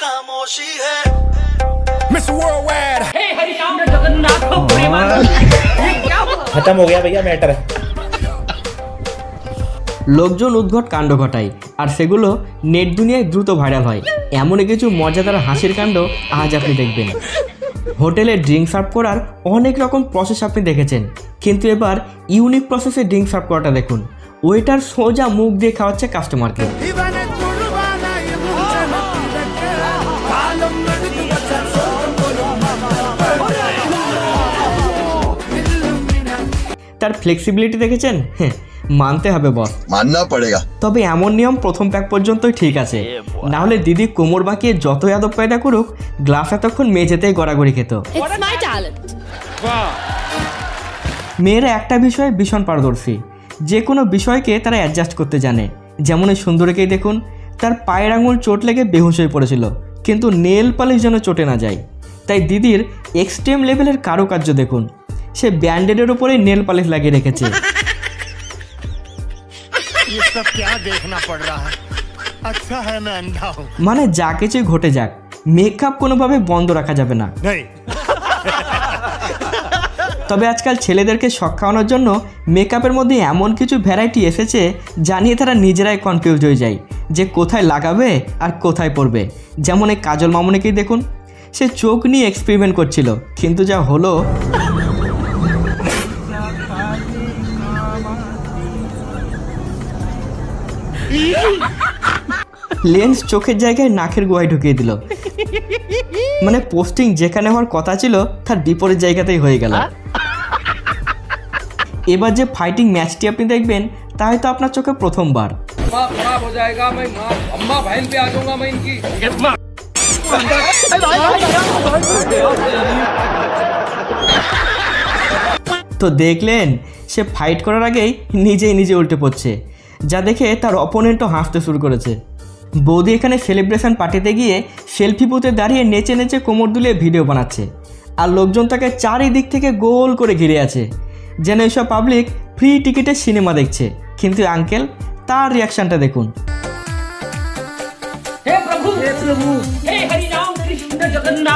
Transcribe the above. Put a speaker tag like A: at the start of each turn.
A: खामोशी है
B: Mr. Worldwide.
C: खत्म हो गया भैया मैटर
D: লোকজন উদ্ভট কাণ্ড ঘটায় আর সেগুলো নেট দুনিয়ায় দ্রুত ভাইরাল হয় এমনই কিছু মজাদার হাসির কাণ্ড আজ আপনি দেখবেন হোটেলে ড্রিঙ্ক সার্ভ করার অনেক রকম প্রসেস আপনি দেখেছেন কিন্তু এবার ইউনিক প্রসেসে ড্রিঙ্ক সার্ভ করাটা দেখুন ওয়েটার সোজা মুখ দিয়ে খাওয়াচ্ছে কাস্টমারকে তার ফ্লেক্সিবিলিটি দেখেছেন? হ্যাঁ মানতে হবে বস
E: মাননা পড়েগা।
D: তবে এমন নিয়ম প্রথম প্যাক পর্যন্তই ঠিক আছে। না হলে দিদি কোমর বাঁকিয়ে যত আদব পায়দা করুক গ্লাস এতক্ষণ মেঝেতেই গড়াগড়ি খেত। মেয়েরা একটা বিষয়ে ভীষণ পারদর্শী। যে কোনো বিষয়কে তারা অ্যাডজাস্ট করতে জানে। যেমন এই সুন্দরীকেই দেখুন তার পায়ের আঙুল চোট লেগে বেহুশ হয়ে পড়েছিল কিন্তু নেল পালিশ যেন চটে না যায়। তাই দিদির এক্সট্রিম লেভেলের কারুকার্য দেখুন। সে ব্যান্ডেডের উপরে নেল পালিশ লাগিয়ে রেখেছে। মানে যা কিছু ঘটে যাক মেকআপ কোনোভাবে বন্ধ রাখা যাবে না। তবে আজকাল ছেলেদেরকে শখ খাওয়ানোর জন্য মেকআপের মধ্যে এমন কিছু ভ্যারাইটি এসেছে যা নিয়ে তারা নিজেরাই কনফিউজ হয়ে যায় যে কোথায় লাগাবে আর কোথায় পড়বে যেমন এই কাজল মামনিকেই দেখুন সে চোখ নিয়ে এক্সপেরিমেন্ট করছিল কিন্তু যা হলো লেন্স চোখের জায়গায় নাকের গোয়ায় ঢুকিয়ে দিল। মানে পোস্টিং যেখানে হওয়ার কথা ছিল, তার বিপরীত জায়গাতেই হয়ে গেল। এবার যে ফাইটিং ম্যাচটি আপনি দেখবেন, তা হয়তো আপনার চোখে প্রথমবার। তো দেখলেন, সে ফাইট করার আগেই নিজেই নিজে উল্টে পড়ছে। যা দেখে তার অপোনেন্টও হাসতে শুরু করেছে। বৌদি এখানে সেলিব্রেশন পার্টিতে গিয়ে সেলফি বুথে দাঁড়িয়ে নেচে নেচে কোমর দুলিয়ে ভিডিও বানাচ্ছে। আর লোকজন তাকে চারিদিক থেকে গোল করে ঘিরে আছে। যেন এইসব পাবলিক ফ্রি টিকিটে সিনেমা দেখছে। কিন্তু আঙ্কেল তার রিয়াকশনটা দেখুন।
F: জগন্নাথ।